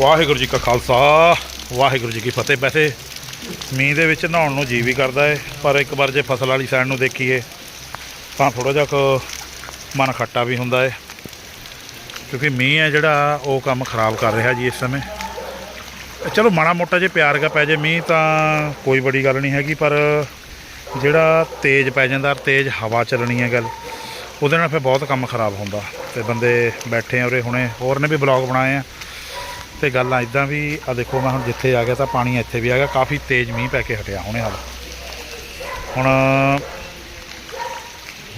ਵਾਹਿਗੁਰੂ ਜੀ ਕਾ ਖਾਲਸਾ, ਵਾਹਿਗੁਰੂ ਜੀ ਕੀ ਫਤਿਹ। ਵੈਸੇ ਮੀਂਹ ਦੇ ਵਿੱਚ ਨਹਾਉਣ ਨੂੰ ਜੀ ਵੀ ਕਰਦਾ ਹੈ ਪਰ ਇੱਕ ਵਾਰ ਜੇ ਫਸਲ ਵਾਲੀ ਸਾਈਡ ਨੂੰ ਦੇਖੀਏ, ਤਾਂ ਥੋੜਾ ਜਿਹਾ ਕੁ ਮਨ ਖੱਟਾ ਵੀ ਹੁੰਦਾ ਹੈ ਕਿਉਂਕਿ ਮੀਂਹ ਹੈ ਜਿਹੜਾ, ਉਹ ਕੰਮ ਖਰਾਬ ਕਰ ਰਿਹਾ ਜੀ ਇਸ ਸਮੇਂ। ਚਲੋ, ਮਾੜਾ ਮੋਟਾ ਜੇ ਪਿਆਰ ਕਾ ਪੈ ਜੇ ਮੀਂਹ, ਤਾਂ ਕੋਈ ਬੜੀ ਗੱਲ ਨਹੀਂ ਹੈਗੀ, ਪਰ ਜਿਹੜਾ ਤੇਜ਼ ਪੈ ਜਾਂਦਾ, ਤੇਜ਼ ਹਵਾ ਚੱਲਣੀ ਹੈ ਗੱਲ, ਉਹਦੇ ਨਾਲ ਫਿਰ ਬਹੁਤ ਕੰਮ ਖਰਾਬ ਹੁੰਦਾ। ਤੇ ਬੰਦੇ ਬੈਠੇ ਆ ਉਰੇ ਹੁਣੇ, ਹੋਰ ਨੇ ਵੀ ਬਲੌਗ ਬਣਾਏ ਆ। ਤੇ ਗੱਲਾਂ ਇਦਾਂ ਵੀ, ਆ ਦੇਖੋ ਮੈਂ ਹੁਣ ਜਿੱਥੇ ਆ ਗਿਆ ਤਾਂ ਪਾਣੀ ਇੱਥੇ ਵੀ ਆ ਗਿਆ, ਕਾਫੀ ਤੇਜ਼ ਮੀਂਹ ਪੈ ਕੇ ਹਟਿਆ ਹੁਣੇ ਹਾਲ। ਹੁਣ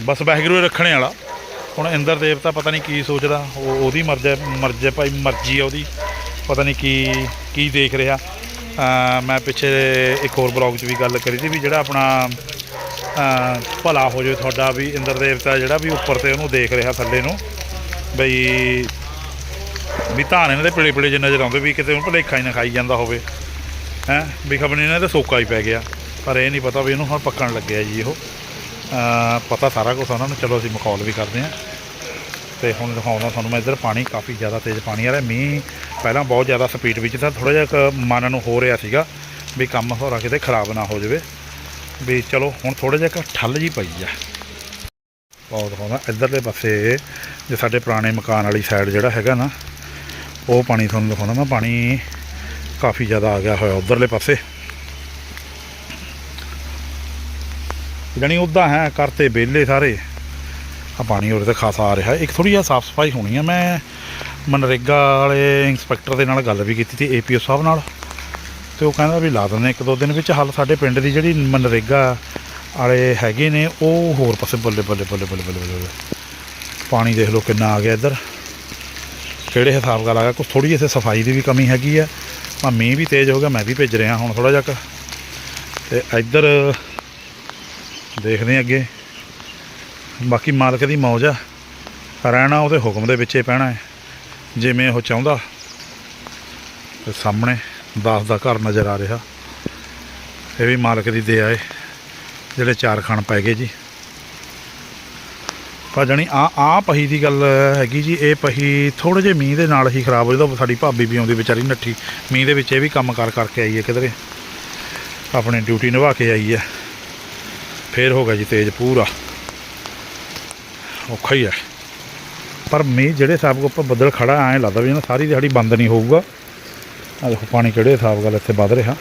ਬਸ ਵਾਹਿਗੁਰੂ ਰੱਖਣੇ ਵਾਲਾ। ਹੁਣ ਇੰਦਰ ਦੇਵਤਾ ਪਤਾ ਨਹੀਂ ਕੀ ਸੋਚਦਾ, ਉਹ ਉਹਦੀ ਮਰਜ਼ੀ ਮਰਜ਼ੀ ਭਾਈ, ਮਰਜ਼ੀ ਆ ਉਹਦੀ। ਪਤਾ ਨਹੀਂ ਕੀ ਕੀ ਦੇਖ ਰਿਹਾ। ਮੈਂ ਪਿੱਛੇ ਇੱਕ ਹੋਰ ਬਲੌਗ 'ਚ ਵੀ ਗੱਲ ਕਰੀ ਸੀ ਵੀ ਜਿਹੜਾ ਆਪਣਾ ਭਲਾ ਹੋ ਜਾਵੇ ਤੁਹਾਡਾ, ਵੀ ਇੰਦਰ ਦੇਵਤਾ ਜਿਹੜਾ ਵੀ ਉੱਪਰ ਤੇ ਉਹਨੂੰ ਦੇਖ ਰਿਹਾ ਥੱਲੇ ਨੂੰ। ਬਈ ਵੀ ਧਾਨ ਇਹਨਾਂ ਦੇ ਪਿਲੇ ਪਿਲੇ ਜੇ ਨਜ਼ਰ ਆਉਂਦੇ ਵੀ ਕਿਤੇ ਉਹਨੂੰ ਭੁਲੇਖਾ ਹੀ ਨਾ ਖਾਈ ਜਾਂਦਾ ਹੋਵੇ। ਹੈ? ਵੀ ਖਬਰ ਨਹੀਂ ਇਹਨਾਂ ਤੇ ਸੋਕਾ ਹੀ ਪੈ ਗਿਆ। ਪਰ ਇਹ ਨਹੀਂ ਪਤਾ ਵੀ ਇਹਨੂੰ ਹੁਣ ਪੱਕਣ ਲੱਗਿਆ ਜੀ ਉਹ ਪਤਾ ਸਾਰਾ ਕੁਝ ਉਹਨਾਂ ਨੂੰ। ਚਲੋ ਅਸੀਂ ਮਖੌਲ ਵੀ ਕਰਦੇ ਹਾਂ। ਤੇ ਹੁਣ ਦਿਖਾਉਂਦਾ ਤੁਹਾਨੂੰ ਮੈਂ ਇੱਧਰ ਪਾਣੀ, ਕਾਫੀ ਜ਼ਿਆਦਾ ਤੇਜ਼ ਪਾਣੀ ਆ ਰਿਹਾ। ਮੀਂਹ ਪਹਿਲਾਂ ਬਹੁਤ ਜ਼ਿਆਦਾ ਸਪੀਡ ਵਿੱਚ ਤਾਂ ਥੋੜਾ ਜਿਹਾ ਕੁ ਮਨ ਨੂੰ ਹੋ ਰਿਹਾ ਸੀਗਾ ਵੀ ਕੰਮ ਹੋਰਾ ਕਿਤੇ ਖਰਾਬ ਨਾ ਹੋ ਜਾਵੇ। ਵੀ ਚਲੋ ਹੁਣ ਥੋੜਾ ਜਿਹਾ ਕੁ ਠੱਲ ਜੀ ਪਈ ਆ। ਬਹੁਤ ਦਿਖਾਉਂਦਾ ਇੱਧਰਲੇ ਪਾਸੇ, ਜੇ ਸਾਡੇ ਪੁਰਾਣੇ ਮਕਾਨ ਵਾਲੀ ਸਾਈਡ ਜਿਹੜਾ ਹੈਗਾ ਨਾ ਉਹ ਪਾਣੀ ਤੁਹਾਨੂੰ ਦਿਖਾਉਂਦਾ ਮੈਂ, ਪਾਣੀ ਕਾਫੀ ਜ਼ਿਆਦਾ ਆ ਗਿਆ ਹੋਇਆ ਉਧਰਲੇ ਪਾਸੇ। ਜਾਣੀ ਉੱਦਾਂ ਹੈ ਕਰਤੇ ਵਿਹਲੇ ਸਾਰੇ ਆ ਪਾਣੀ ਉਰੇ ਤੇ ਖਾਸਾ ਆ ਰਿਹਾ। ਇੱਕ ਥੋੜੀ ਜਿਹਾ ਸਾਫ਼ ਸਫ਼ਾਈ ਹੋਣੀ ਆ, ਮੈਂ ਮਨਰੇਗਾ ਵਾਲੇ ਇੰਸਪੈਕਟਰ ਦੇ ਨਾਲ ਗੱਲ ਵੀ ਕੀਤੀ ਸੀ, ਏਪੀਓ ਸਾਹਿਬ ਨਾਲ। ਤੇ ਉਹ ਕਹਿੰਦਾ ਵੀ ਲਾ ਦਿੰਦੇ ਇੱਕ ਦੋ ਦਿਨ ਵਿੱਚ ਹੱਲ ਸਾਡੇ ਪਿੰਡ ਦੀ ਜਿਹੜੀ ਮਨਰੇਗਾ ਵਾਲੇ ਹੈਗੇ ਨੇ, ਉਹ ਹੋਰ ਪਾਸੇ ਬੱਲੇ ਬੱਲੇ ਬੱਲੇ ਬੱਲੇ ਬੱਲੇ ਬੱਲੇ ਪਾਣੀ ਦੇਖ ਲਓ ਕਿੰਨਾ ਆ ਗਿਆ ਇੱਧਰ। ਕਿਹੜੇ ਹਿਸਾਬ ਨਾਲ ਆ ਗਿਆ? ਕੁਛ ਥੋੜੀ ਜਿਹੀ ਇੱਥੇ ਸਫ਼ਾਈ ਦੀ ਵੀ ਕਮੀ ਹੈਗੀ ਆ। ਪਰ ਮੀਂਹ ਵੀ ਤੇਜ਼ ਹੋ ਗਿਆ, ਮੈਂ ਵੀ ਭੇਜ ਰਿਹਾ ਹੁਣ ਥੋੜਾ ਜਿਹਾ ਕੁ। ਤੇ ਇੱਧਰ ਦੇਖਦੇ ਹਾਂ ਅੱਗੇ। ਬਾਕੀ ਮਾਲਕ ਦੀ ਮੌਜ ਆ। ਰਹਿਣਾ ਉਹਦੇ ਹੁਕਮ ਦੇ ਵਿੱਚੇ ਪੈਣਾ ਹੈ, ਜਿਵੇਂ ਉਹ ਚਾਹੁੰਦਾ। ਤੇ ਸਾਹਮਣੇ ਦਾਸ ਦਾ ਘਰ ਨਜ਼ਰ ਆ ਰਿਹਾ। ਇਹ ਵੀ ਮਾਲਕ ਦੀ ਦਇਆ ਹੈ, ਜਿਹੜੇ ਚਾਰ ਖਾਣ ਪੈ ਗਏ ਜੀ। ਪਰ ਜਾਣੀ ਆ ਆ ਪਹੀ ਦੀ ਗੱਲ ਹੈਗੀ ਜੀ, ਇਹ ਪਹੀ ਥੋੜੇ ਜਿਹੇ ਮੀਂਹ ਦੇ ਨਾਲ ਹੀ ਖਰਾਬ ਹੋ ਜਾਂਦਾ ਸਾਡੀ ਭਾਬੀ ਵੀ ਆਉਂਦੀ ਵਿਚਾਰੀ ਨੱਠੀ। ਮੀਂਹ ਦੇ ਵਿੱਚ ਇਹ ਵੀ ਕੰਮ ਕਰ ਕਰਕੇ ਆਈ ਹੈ ਕਿਧਰੇ। ਆਪਣੀ ਡਿਊਟੀ ਨਿਭਾ ਕੇ ਆਈ ਹੈ। ਫੇਰ ਹੋ ਗਿਆ ਜੀ ਤੇਜ਼ ਪੂਰਾ। ਔਖਾ ਹੀ ਹੈ। ਪਰ ਮੀਂਹ ਜਿਹੜੇ ਹਿਸਾਬ ਕੋ ਉੱਪਰ ਬੱਦਲ ਖੜਾ, ਐਂ ਲੱਗਦਾ ਵੀ ਨਾ ਸਾਰੀ ਦਿਹਾੜੀ ਬੰਦ ਨਹੀਂ ਹੋਊਗਾ। ਆ ਦੇਖੋ ਪਾਣੀ ਕਿਹੜੇ ਹਿਸਾਬ ਨਾਲ ਇੱਥੇ ਵੱਧ ਰਿਹਾ।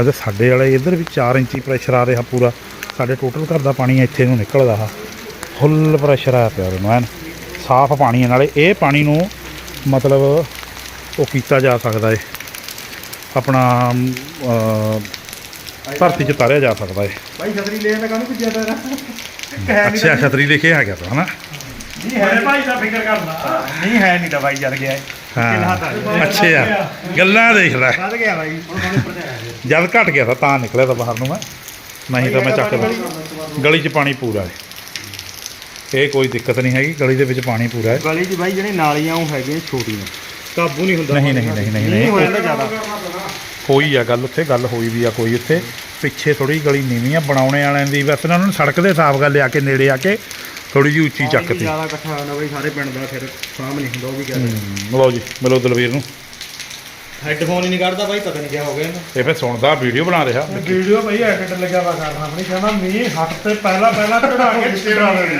ਅੱਜ ਸਾਡੇ ਵਾਲੇ ਇੱਧਰ ਵੀ 4 ਇੰਚੀ ਪ੍ਰੈਸ਼ਰ ਆ ਰਿਹਾ ਪੂਰਾ। ਸਾਡੇ ਟੋਟਲ ਘਰ ਦਾ ਪਾਣੀ ਇੱਥੇ ਨੂੰ ਨਿਕਲਦਾ ਆ। ਫੁੱਲ ਪ੍ਰੈਸ਼ਰ ਆਇਆ ਪਿਆ ਉਹਨੂੰ ਐਨ ਸਾਫ਼ ਪਾਣੀ ਹੈ ਨਾਲੇ ਇਹ ਪਾਣੀ ਨੂੰ ਮਤਲਬ ਉਹ ਕੀਤਾ ਜਾ ਸਕਦਾ ਹੈ ਆਪਣਾ ਧਰਤੀ 'ਚ ਉਤਾਰਿਆ ਜਾ ਸਕਦਾ ਹੈ ਭਾਈ ਛਤਰੀ ਲੈ ਮੈਂ ਕਾਹਨੂੰ ਭੁੱਜਿਆ ਤੇਰਾ? ਅੱਛਾ ਛਤਰੀ ਲੈ ਕੇ ਆ ਗਿਆ ਤਾ ਹਨਾ? ਨਹੀਂ ਹੈ ਭਾਈ ਦਾ ਫਿਕਰ ਕਰਦਾ ਨਹੀਂ ਹੈ ਨਹੀਂ ਤਾਂ ਭਾਈ ਜਰ ਗਿਆ ਹਾਂ ਅੱਛਾ ਗੱਲਾਂ ਦੇਖ ਲੈ। ਵੱਧ ਗਿਆ ਭਾਈ ਹੁਣ ਤੇ ਜਦ ਘਟ ਗਿਆ ਤਾਂ ਤਾਂ ਨਿਕਲਿਆ ਤਾਂ ਬਾਹਰ ਨੂੰ ਮੈਂ। ਨਹੀਂ ਤਾਂ ਮੈਂ ਚੱਕ ਲਾਂ। ਗਲੀ 'ਚ ਪਾਣੀ ਪੂਰਾ ਹੈ। ਇਹ ਕੋਈ ਦਿੱਕਤ ਨਹੀਂ ਹੈਗੀ ਗਲੀ ਦੇ ਵਿੱਚ ਪਾਣੀ ਪੂਰਾ ਹੈ। ਗਲੀ 'ਚ ਭਾਈ ਜਿਹੜੇ ਨਾਲੀਆਂ ਉਹ ਹੈਗੀਆਂ ਛੋਟੀਆਂ। ਕਾਬੂ ਨਹੀਂ ਹੁੰਦਾ ਨਹੀਂ, ਨਹੀਂ, ਨਹੀਂ, ਨਹੀਂ, ਨਹੀਂ। ਹੋ। ਜਾਂਦਾ ਜ਼ਿਆਦਾ। ਹੋਈ ਆ ਗੱਲ ਉੱਥੇ ਗੱਲ ਹੋਈ ਵੀ ਆ ਕੋਈ ਉੱਥੇ। ਪਿੱਛੇ ਥੋੜੀ ਗਲੀ ਨੀਵੀਂ ਆ ਬਣਾਉਣੇ ਵਾਲਿਆਂ ਦੀ ਵੈਸੇ ਉਹਨਾਂ ਨੇ ਸੜਕ ਦੇ ਹਿਸਾਬ ਗੱਲ ਲਿਆ ਕੇ ਨੇੜੇ ਆ ਕੇ ਥੋੜੀ ਜਿਹੀ ਉੱਚੀ ਚੱਕਤੀ। ਜ਼ਿਆਦਾ ਇਕੱਠਾ ਹੁੰਦਾ ਭਾਈ ਸਾਰੇ ਪਿੰਡ ਦਾ ਫਿਰ ਸਾਹਮ ਨਹੀਂ ਹੁੰਦਾ ਉਹ ਵੀ ਕਹਿੰਦੇ ਲਓ ਜੀ ਮਿਲੋ ਦਲਵੀਰ ਨੂੰ। ਹੈੱਡਫੋਨ ਹੀ ਨਹੀਂ ਕੱਢਦਾ ਭਾਈ ਪਤਾ ਨਹੀਂ ਕੀ ਹੋ ਗਿਆ ਇਹਨੂੰ। ਇਹ ਫਿਰ ਸੁਣਦਾ ਵੀਡੀਓ ਬਣਾ ਰਿਹਾ। ਵੀਡੀਓ ਭਾਈ ਐਡਿਟ ਲੱਗਿਆ ਵਾ ਕਰਨਾ ਆਪਣੀ ਕਹਿੰਦਾ ਮੀਂਹ ਹੱਟ ਤੇ ਪਹਿਲਾਂ ਪਹਿਲਾਂ ਚੜਾ ਕੇ ਚੜਾ ਦੇਣੀ।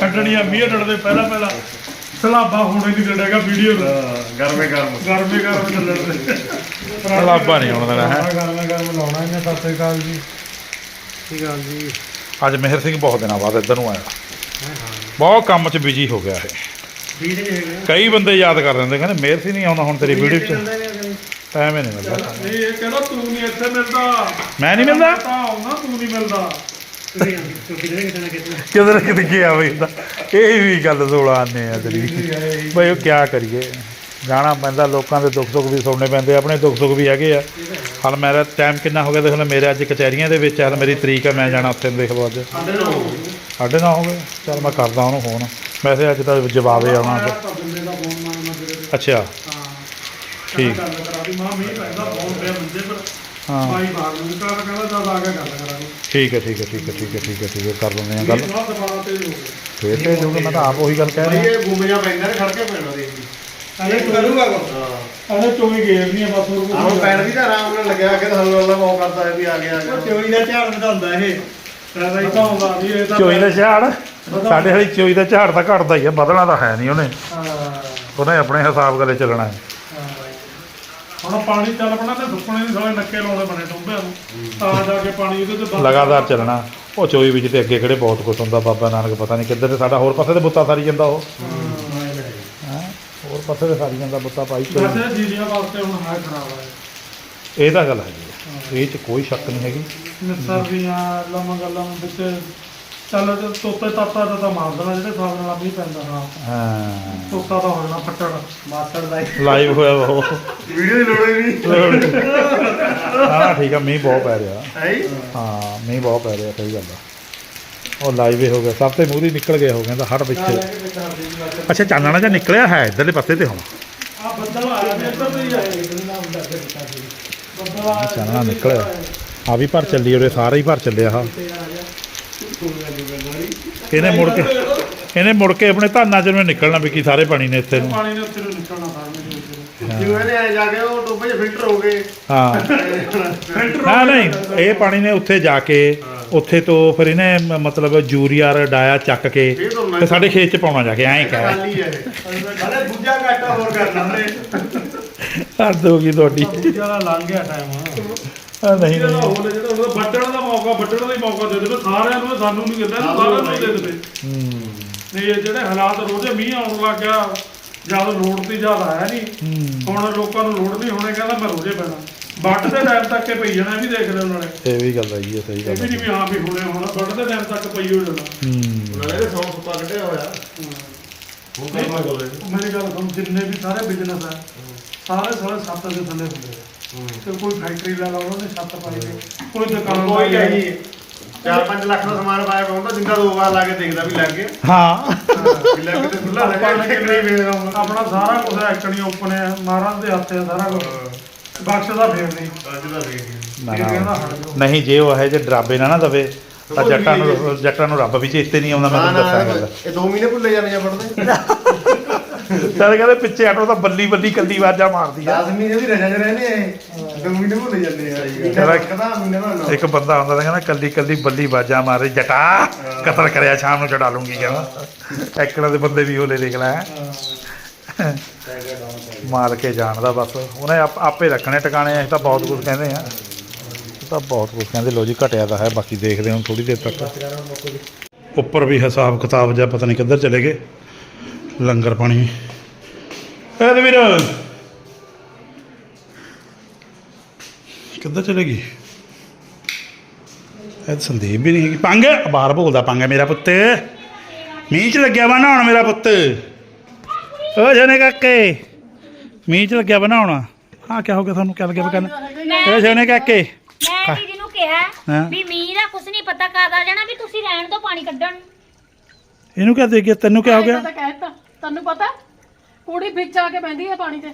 ਛੱਡਣੀਆਂ ਮੀਂਹ ਹੱਟਣ ਦੇ ਪਹਿਲਾਂ ਪਹਿਲਾਂ। ਸਲਾਬਾ ਹੋਣੇ ਦੀ ਡੜੇਗਾ ਵੀਡੀਓ ਦਾ। ਗਰਮੇ ਗਰਮ। ਗਰਮੇ ਗਰਮ ਚੱਲਣ ਦੇ। ਸਲਾਬਾ ਨਹੀਂ ਆਉਣ ਦੇਣਾ ਹੈ। ਗਰਮੇ ਗਰਮ ਲਾਉਣਾ ਇਹਨੇ ਸਤਿ ਸ੍ਰੀ ਅਕਾਲ ਜੀ। ਸ੍ਰੀ ਅਕਾਲ ਜੀ। ਅੱਜ ਮਿਹਰ ਸਿੰਘ ਬਹੁਤ ਦਿਨਾਂ ਬਾਅਦ ਇੱਧਰ ਨੂੰ ਆਇਆ। ਬਹੁਤ ਕੰਮ 'ਚ ਬਿਜ਼ੀ ਹੋ ਗਿਆ ਇਹ। ਨਹੀਂ ਕਈ ਬੰਦੇ ਯਾਦ ਕਰ ਦਿੰਦੇ ਕਹਿੰਦੇ ਮਿਹਰ ਸਿੰਘ ਨਹੀਂ ਆਉਂਦਾ ਹੁਣ ਤੇਰੀ ਵੀਡੀਓ 'ਚ। ਟਾਈਮ ਹੀ ਨਹੀਂ ਮਿਲਦਾ। ਨਹੀਂ ਇਹ ਕਹਿੰਦਾ ਤੂੰ ਨਹੀਂ ਇੱਥੇ ਮਿਲਦਾ। ਮੈਂ ਨਹੀਂ ਮਿਲਦਾ? ਤਾਂ ਆਉਣਾ ਤੂੰ ਨਹੀਂ ਮਿਲਦਾ। ਕਿਧਰ ਕਿਤੇ ਗਿਆ ਬਈ ਇਹ ਵੀ ਗੱਲ ਸੋਲਾ ਆਨੇ ਆ ਤੇਰੀ। ਬਈ ਉਹ ਕਿਆ ਕਰੀਏ? ਜਾਣਾ ਪੈਂਦਾ ਲੋਕਾਂ ਦੇ ਦੁੱਖ ਸੁੱਖ ਵੀ ਸੁਣਨੇ ਪੈਂਦੇ ਆਪਣੇ ਦੁੱਖ ਸੁੱਖ ਵੀ ਹੈਗੇ ਆ। ਹਾਲ ਮੇਰਾ ਟਾਈਮ ਕਿੰਨਾ ਹੋ ਗਿਆ ਦੇਖ ਲਓ ਮੇਰੇ ਅੱਜ ਕਚਹਿਰੀਆਂ ਦੇ ਵਿੱਚ ਹਾਲ ਮੇਰੀ ਤਰੀਕ ਹੈ ਮੈਂ ਜਾਣਾ ਉੱਥੇ ਦੇਖ ਲਓ ਅੱਜ। ਸਾਢੇ ਨੌ ਹੋ ਗਏ। ਚਲ ਮੈਂ ਕਰਦਾ ਉਹਨੂੰ ਫੋਨ ਵੈਸੇ ਅੱਜ ਤਾਂ ਜਵਾਬ ਹੀ ਆਉਣਾ। ਅੱਛਾ। ਠੀਕ। ਗੱਲ ਕਰਾ ਦੀ। ਮਾਂ ਮੀਂਹ ਪੈਂਦਾ ਬਹੁਤ ਪਿਆ ਮੰਜੇ ਪਰ। ਹਾਂ। ਭਾਈ ਬਾਹਰ ਨੂੰ ਨਿਕਲਿਆ ਤਾਂ ਕਹਿੰਦਾ ਜਦ ਆ ਕੇ ਗੱਲ ਕਰਾਂਗੇ ਠੀਕ ਹੈ ਠੀਕ ਹੈ ਠੀਕ ਹੈ ਠੀਕ ਹੈ ਠੀਕ ਹੈ ਠੀਕ ਹੈ ਕਰ ਲੈਂਦੇ ਆ ਗੱਲ। ਦੁਬਾਰਾ ਤੇ ਹੋ ਫੇਰ ਭੇਜੋਗੇ ਮੈਂ ਤਾਂ ਆਪ ਉਹੀ ਗੱਲ ਕਹਿ ਰਿਹਾ। ਇਹ ਗੁੰਮੀਆਂ ਪੈਂਦਾ ਨੇ ਖੜ ਕੇ ਪੈਣਾ ਦੇ ਅਰੇ ਕਰੂਗਾ ਕੋ ਅਰੇ ਚੋਈ ਗੇਰ ਨਹੀਂ ਆ ਬਸ ਹੋਰ ਆਹੋ ਪੈਣ ਵੀ ਤਾਂ ਆਰਾਮ ਨਾਲ ਲੱਗਿਆ ਕਿ ਹਲੋ ਹਲੋ ਮੌ ਕਰਦਾ ਹੈ ਵੀ ਆ ਗਿਆ। ਚੋਰੀ ਦਾ ਝਾੜ ਵਧਾਉਂਦਾ ਇਹ। ਪਤਾ ਹੁੰਦਾ ਵੀ ਇਹ ਤਾਂ ਚੋਈ ਦਾ ਝਾੜ? ਸਾਡੇ ਵਾਲੀ ਚੋਈ ਦਾ ਝਾੜ ਤਾਂ ਘਟਦਾ ਹੀ ਆ ਵਧਣਾ ਤਾਂ ਹੈ ਨਹੀਂ ਉਹਨੇ। ਹਾਂ। ਉਹਨੇ ਆਪਣੇ ਹਿਸਾਬ ਗਲੇ ਚੱਲਣਾ ਹੈ। ਹੁਣ ਪਾਣੀ ਚੱਲ ਪਣਾ ਤੇ ਸੁੱਕਣੇ ਦੇ ਸਾਲੇ ਨੱਕੇ ਲਾਉਣੇ ਬਣੇ ਟੁੰਬਿਆਂ ਨੂੰ। ਤਾਂ ਜਾ ਕੇ ਪਾਣੀ ਉਹਦੇ ਤੇ ਲਗਾਤਾਰ ਚੱਲਣਾ। ਉਹ ਚੋਈ ਵਿੱਚ ਤੇ ਅੱਗੇ ਕਿਹੜੇ ਬਹੁਤ ਕੁਛ ਹੁੰਦਾ ਬਾਬਾ ਨਾਨਕ ਪਤਾ ਨਹੀਂ ਕਿੱਧਰ ਤੇ ਸਾਡਾ ਹੋਰ ਪਾਸੇ ਤੇ ਬੁੱਤਾ ਸਾਰੀ ਜਾਂਦਾ ਉਹ। ਹੈਂ? ਹੋਰ ਪਾਸੇ ਤੇ ਸਾਰੀ ਜਾਂਦਾ ਬੁੱਤਾ ਪਾਈ ਚੋਈ। ਵੈਸੇ ਜੀਰੀਆਂ ਵਾਸਤੇ ਹੁਣ ਹੈ ਖਰਾਬ ਹੈ ਇਹ ਤਾਂ ਗੱਲ ਹੈਗੀ ਆ। ਇਹ ਚ ਕੋਈ ਸ਼ੱਕ ਨਹੀਂ ਹੈਗੀ। ਨਿਸਰ ਦੀਆਂ ਲੰਮ ਗੱਲਾਂ ਵਿੱਚ ਚੱਲ ਤੋਤੇ ਤਾਤਾ ਦਾ ਤਾਂ ਮਾਰ ਦੇਣਾ ਜਿਹੜੇ ਹਿਸਾਬ ਨਾਲ ਮੀਂਹ ਪੈਂਦਾ ਹਾਂ। ਹਾਂ। ਤੋਤਾ ਤਾਂ ਹੋ ਜਾਣਾ ਫੱਟੜ ਮਾਸਟਰ ਦਾ ਲਾਈਵ ਹੋਇਆ ਉਹ। ਵੀਡੀਓ ਦੀ ਲੋੜ ਹੀ ਨਹੀਂ। ਹਾਂ ਠੀਕ ਆ ਮੀਂਹ ਬਹੁਤ ਪੈ ਰਿਹਾ। ਹੈ ਹਾਂ? ਮੀਂਹ ਬਹੁਤ ਪੈ ਰਿਹਾ ਸਹੀ ਗੱਲ ਆ। ਉਹ ਲਾਈਵ ਹੀ ਹੋ ਗਿਆ ਸਭ ਤੇ ਮੂਹਰੀ ਨਿਕਲ ਗਿਆ ਹੋ ਕਹਿੰਦਾ ਹਟ ਪਿੱਛੇ। ਅੱਛਾ ਚਾਨਣਾ ਜਿਹਾ ਨਿਕਲਿਆ ਹੈ ਇਧਰਲੇ ਪਾਸੇ ਤੇ ਹੁਣ? ਆ ਬੱਦਲ ਆਇਆ ਤੇ ਇੱਧਰ ਤੇ ਹੀ ਆਇਆ ਬੱਦਲ ਆਇਆ ਚਾਨਣਾ ਨਿਕਲਿਆ। ਆ ਵੀ ਭਰ ਚੱਲੀ ਉਹਦੇ ਸਾਰਾ ਹੀ ਭਰ ਚੱਲਿਆ ਆ ਇਹਨੇ ਮੁੜ ਕੇ ਇਹਨੇ ਮੁੜ ਕੇ ਆਪਣੇ ਧਾਨਾਂ ਚ ਨੂੰ ਨਿਕਲਣਾ ਵੀ ਕੀ ਸਾਰੇ ਪਾਣੀ ਨੇ ਇੱਥੇ ਨੂੰ। ਪਾਣੀ ਨੇ ਉੱਥੇ ਨੂੰ ਨਿਕਲਣਾ ਸਾਹਮਣੇ ਜਿਵੇਂ ਇਹਨੇ ਐ ਜਾ ਕੇ ਉਹ ਟੋਬੇ 'ਚ ਫਿਲਟਰ ਹੋ ਗਏ। ਹਾਂ। ਫਿਲਟਰ ਨਾ ਨਹੀਂ ਇਹ ਪਾਣੀ ਨੇ ਉੱਥੇ ਜਾ ਕੇ ਉੱਥੇ ਤੋਂ ਫਿਰ ਇਹਨੇ ਮਤਲਬ ਯੂਰੀਆ ਡਾਇਆ ਚੱਕ ਕੇ ਤਾਂ ਸਾਡੇ ਖੇਤ ਚ ਪਾਉਣਾ ਜਾ ਕੇ ਐਂ ਕਹਿ। ਅਰੇ ਦੂਜਾ ਘਾਟਾ ਹੋਰ ਕਰਨਾ ਉਹਨੇ। ਹੱਦ ਹੋ ਗਈ ਤੁਹਾਡੀ। ਜਿਹੜਾ ਲੰਘ ਗਿਆ ਟਾਈਮ ਆ ਨਹੀਂ ਜਿਹੜਾ ਨਹੀਂ ਹੋਲੇ ਜਿਹੜਾ ਉਹਦਾ ਵੱਢਣ ਦਾ ਮੌਕਾ ਵੱਢਣ ਦਾ ਹੀ ਮੌਕਾ ਦੇ ਦੇਵੇ ਸਾਰਿਆਂ ਨੂੰ ਸਾਨੂੰ ਨਹੀਂ ਇਹਨੂੰ ਸਾਰਿਆਂ ਨੂੰ ਹੀ ਦੇ ਦੇਵੇ। ਹੂੰ। ਨਹੀਂ ਇਹ ਜਿਹੜੇ ਹਾਲਾਤ ਰੋਜ਼ੇ ਮੀਂਹ ਆਉਣ ਲੱਗ ਗਿਆ ਜਦ ਲੋੜ ਤੇ ਜ਼ਿਆਦਾ ਆਇਆ ਨਹੀਂ ਹੁਣ ਲੋਕਾਂ ਨੂੰ ਲੋੜ ਨਹੀਂ ਹੋਣੇ ਕਹਿੰਦਾ ਮੈਂ ਰੋਜ਼ੇ ਪੈਣਾ। ਵੱਢ ਦੇ ਟਾਈਮ ਤੱਕ ਇਹ ਪਈ ਜਾਣਾ ਇਹ ਵੀ ਦੇਖ ਲਿਓ ਨਾਲੇ ਇਹ ਵੀ ਗੱਲ ਹੈਗੀ ਹੈ ਸਹੀ ਇਹ ਗੱਲ ਵੀ ਨਹੀਂ ਹੈ ਵੀ ਹਾਂ ਵੀ ਹੁਣੇ ਹੁਣ ਵੱਢ ਦੇ ਟਾਈਮ ਤੱਕ ਪਈ ਹੋ ਜਾਣਾ। ਹੂੰ। ਨਾਲੇ ਸੌ ਸੁਪਾ ਕੱਢਿਆ ਹੋਇਆ। ਹੁਣ ਤਾਂ ਮੈਂ ਮੇਰੀ ਗੱਲ ਸੁਣ ਜਿੰਨੇ ਵੀ ਸਾਰੇ ਬਿਜ਼ਨਸ ਹੈ। ਸਾਰੇ ਸਾਰੇ ਛੱਤ ਦੇ ਥੱਲੇ ਹੁੰਦੇ ਆ। ਤੇ ਕੋਈ ਫੈਕਟਰੀ ਲਾ ਲਾ ਉਹਨਾਂ ਨੇ ਛੱਤ ਪਾਈ ਹੋਈ ਕੋਈ ਦੁਕਾਨ ਕੋਈ ਪਾਈ ਹੈ ਹੋਈ। ਜੀ? 4-5 ਲੱਖ ਦਾ ਸਮਾਨ ਪਾਇਆ ਹੁੰਦਾ ਜਿੰਦਾ ਦੋ ਵਾਰ ਲਾ ਕੇ ਦੇਖਦਾ ਵੀ ਲੱਗ ਗਿਆ। ਹਾਂ। ਵੀ ਲੱਗ ਤੇ ਖੁੱਲਾ ਲੱਗਾ ਕਿ ਨਹੀਂ ਵੇਚਦਾ ਹੁਣ। ਆਪਣਾ ਸਾਰਾ ਕੁਝ ਐਕਣੀ ਓਪਨ ਹੈ ਮਹਾਰਾਜ ਦੇ ਹੱਥੇ ਹੈ ਸਾਰਾ ਕੁਝ ਬਖਸ਼ਦਾ ਫੇਰ ਨਹੀਂ। ਅੱਜ ਦਾ ਦੇਖ ਨਾ, ਨਹੀਂ ਜੇ ਉਹ ਹੈ ਜੇ ਡਰਾਬੇ ਨਾ ਨਾ ਦਵੇ ਤਾਂ ਜੱਟਾਂ ਨੂੰ ਜੱਟਾਂ ਨੂੰ ਰੱਬ ਵੀ ਚੇਤੇ ਨਹੀਂ ਆਉਂਦਾ ਮੈਂ ਨਾ ਤੁਹਾਨੂੰ ਨਾ ਦੱਸਾਂ ਗੱਲ। ਇਹ 2 ਮਹੀਨੇ ਭੁੱਲੇ ਜਾਂਦੇ ਆ ਪੜਦੇ ਸਾਰੇ ਕਹਿੰਦੇ ਪਿੱਛੇ ਆਟੋ ਤਾਂ ਬੱਲੀ ਬੱਲੀ ਕੱਲੀ ਵਾਜਾ ਮਾਰਦੀ ਆ। 10 ਮਹੀਨੇ ਵੀ ਰਜਾ ਚ ਰਹਿੰਦੇ ਆ 2 ਮਹੀਨੇ ਭੁੱਲੇ ਜਾਂਦੇ ਆ। ਚਲੋ। ਕਦਾ ਮਹੀਨੇ ਦਾ ਨਾ ਇੱਕ ਬੰਦਾ ਹੁੰਦਾ ਤਾਂ ਕਹਿੰਦਾ ਕੱਲੀ ਕੱਲੀ ਬੱਲੀ ਵਾਜਾ ਮਾਰੇ ਜਟਾ ਕਤਲ ਕਰਿਆ ਸ਼ਾਮ ਨੂੰ ਚੜਾ ਲੂੰਗੀ ਕਹਿੰਦਾ। ਐਕੜਾ ਦੇ ਬੰਦੇ ਵੀ ਹੋਲੇ ਦੇਖ ਲੈ। ਮਾਰ ਕੇ ਜਾਣਦਾ ਬਸ। ਉਹਨੇ ਆਪ- ਰੱਖਣੇ ਟਿਕਾਣੇ ਅਸੀਂ ਤਾਂ ਬਹੁਤ ਕੁਝ ਕਹਿੰਦੇ ਆ। ਤਾਂ ਬਹੁਤ ਕੁਝ ਕਹਿੰਦੇ ਲੋ ਜੀ ਘਟਿਆ ਤਾਂ ਹੈ ਬਾਕੀ ਦੇਖਦੇ ਹਾਂ ਥੋੜੀ ਦੇਰ ਤੱਕ। ਉੱਪਰ ਵੀ ਹਿਸਾਬ ਕਿਤਾਬ ਜਾਂ ਪਤਾ ਨਹੀਂ ਕਿੱਧਰ ਚਲੇ ਗਏ। ਲੰਗਰ ਪਾਣੀ। ਇਹ ਵੀਰ। ਕਿੱਧਰ ਚਲੇ ਗਈ? ਇਹ ਸੰਦੀਪ ਵੀ ਨਹੀਂ ਹੈਗੀ। ਪੰਗ ਬਾਹਰ ਬੋਲਦਾ ਪੰਗ ਹੈ ਮੇਰਾ ਪੁੱਤ। ਮੀਂਹ ਚ ਲੱਗਿਆ ਵਾ ਨਹਾਉਣ ਮੇਰਾ ਪੁੱਤ। ਓ ਜਨੇ ਕਾਕੇ। ਮੀਂਹ ਚ ਲੱਗਿਆ ਵਾ ਨਹਾਉਣ। ਹਾਂ ਕਿਆ ਹੋ ਗਿਆ ਤੁਹਾਨੂੰ? ਕਿਆ ਲੱਗਿਆ ਵਾ ਕਰਨ ਓ ਜਨੇ ਕਾਕੇ। ਮੈਂ ਦੀਦੀ ਨੂੰ ਕਿਹਾ ਹਾਂ। ਵੀ ਮੀਂਹ ਦਾ ਕੁਝ ਨਹੀਂ ਪਤਾ ਕਦ ਆ ਜਾਣਾ ਵੀ ਤੁਸੀਂ ਰਹਿਣ ਤੋਂ ਪਾਣੀ ਕੱਢਣ। ਇਹਨੂੰ ਕਿਆ ਦੇ ਗਿਆ ਤੈਨੂੰ ਕਿਆ ਹੋ ਗਿਆ? ਮੈਂ ਤਾਂ ਕਹਿਤਾ ਤੈਨੂੰ ਪਤਾ ਕੁੜੀ ਵਿੱਚ ਆ ਕੇ ਬੈੰਦੀ ਹੈ ਪਾਣੀ ਤੇ।